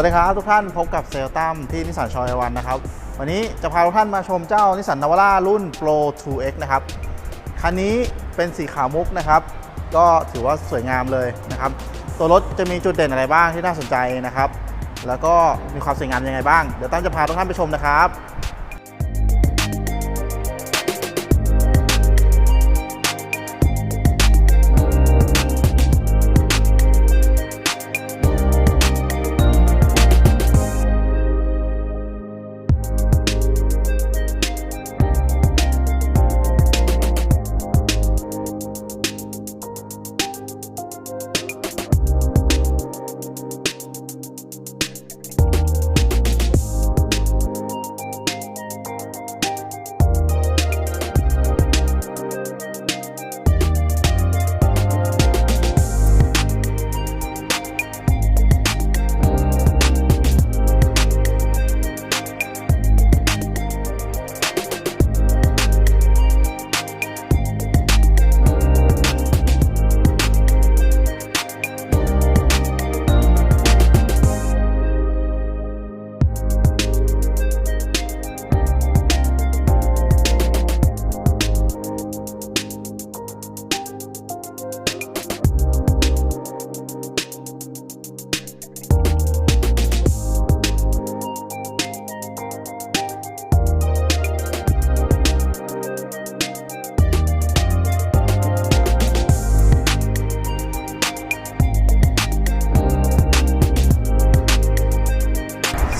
วัสดีครับทุกท่านพบกับเซลตัมที่นิสสันชอยวันนะครับ วันนี้จะพาทุกท่านมาชมเจ้านิสสันนาวาร่ารุ่น Pro 2X นะครับ คันนี้เป็นสีขาวมุกนะครับ ก็ถือว่าสวยงามเลยนะครับ ตัวรถจะมีจุดเด่นอะไรบ้างที่น่าสนใจนะครับ แล้วก็มีความสวยงามยังไงบ้าง เดี๋ยวตั้มจะพาทุกท่านไปชมนะครับ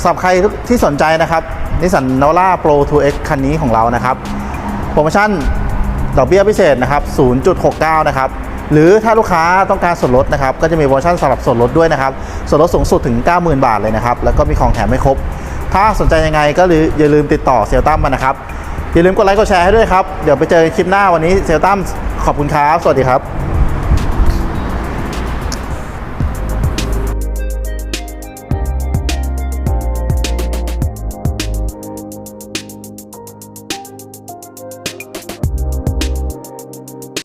สำหรับใครที่สนใจนะครับนิสสันโน a ร่า Pro 2X คันนี้ของเรานะครับ โปรโมชั่นดอกเบี้ยพิเศษนะครับ 0.69 นะครับ หรือถ้าลูกค้าต้องการส่วนลดนะครับ ก็จะมีโปรโมชั่นสำหรับส่วนลดด้วยนะครับ ส่วนลดสูงสุดถึง 90,000 บาทเลยนะครับ แล้วก็มีของแถมไม่ครบ ถ้าสนใจยังไงก็อย่าลืมติดต่อเซลตัมมานะครับ อย่าลืมกดไลค์กดแชร์ให้ด้วยครับ เดี๋ยวไปเจอคลิปหน้าวันนี้เซลตัมขอบคุณครับ สวัสดีครับ